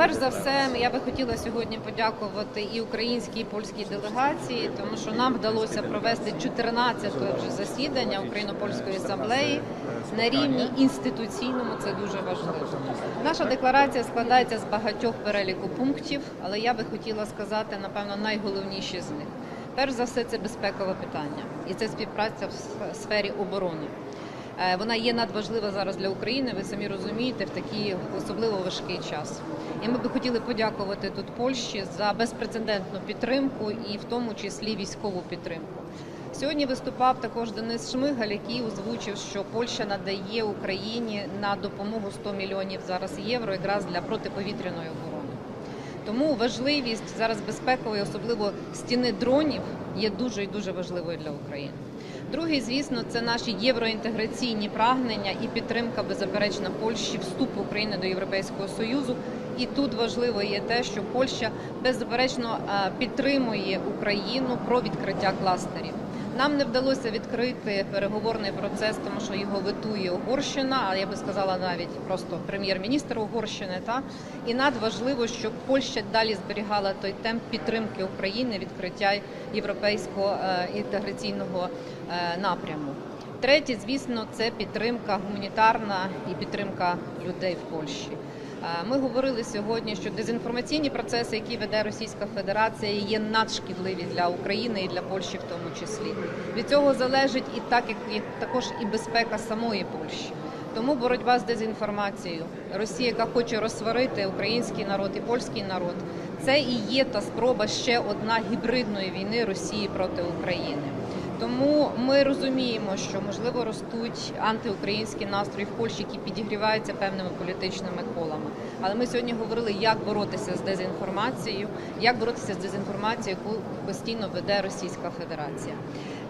Перш за все, я би хотіла сьогодні подякувати і українській і польській делегації, тому що нам вдалося провести 14-те вже засідання Україно-польської асамблеї на рівні інституційному. Це дуже важливо. Наша декларація складається з багатьох переліку пунктів, але я би хотіла сказати, напевно, найголовніші з них. Перш за все, це безпекове питання, і це співпраця в сфері оборони. Е, Вона є надважлива зараз для України. Ви самі розумієте, в такий особливо важкий час. І ми би хотіли подякувати тут Польщі за безпрецедентну підтримку і в тому числі військову підтримку. Сьогодні виступав також Денис Шмигаль, який озвучив, що Польща надає Україні на допомогу 100 мільйонів зараз євро якраз для протиповітряної оборони. Тому важливість зараз безпекової, особливо стіни дронів, є дуже і дуже важливою для України. Другий, звісно, це наші євроінтеграційні прагнення і підтримка беззаперечна Польщі вступу України до Європейського Союзу. І тут важливо є те, що Польща беззаперечно е, підтримує Україну про відкриття кластерів. Нам не вдалося відкрити переговорний процес, тому що його витує Угорщина, а я би сказала навіть просто прем'єр-міністр Угорщини. Та і надважливо, щоб Польща далі зберігала той темп підтримки України, відкриття європейського е, інтеграційного е, напряму. Третє, звісно, це підтримка гуманітарна і підтримка людей в Польщі. Ми говорили сьогодні, що дезінформаційні процеси, які веде Російська Федерація, є надшкідливі для України і для Польщі в тому числі. Від цього залежить і так, як і також і безпека самої Польщі. Тому боротьба з дезінформацією, Росія, яка хоче розсварити український народ і польський народ, це і є та спроба ще одна гібридної війни Росії проти України. Тому ми розуміємо, що можливо ростуть антиукраїнські настрої в Польщі, які підігріваються певними політичними колами. Але ми сьогодні говорили, як боротися з дезінформацією, як боротися з дезінформацією, яку постійно веде Російська Федерація.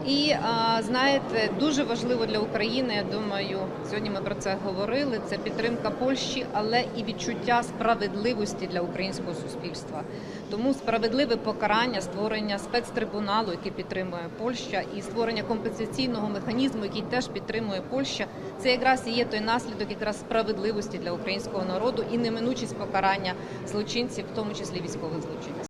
І знаєте, дуже важливо для України. Я думаю, сьогодні ми про це говорили. Це підтримка Польщі, але і відчуття справедливості для українського суспільства. Тому справедливе покарання, створення спецтрибуналу, який підтримує Польща, і створення компенсаційного механізму, який теж підтримує Польща, це якраз і є той наслідок якраз справедливості для українського народу і неминучість покарання злочинців, в тому числі військових злочинців.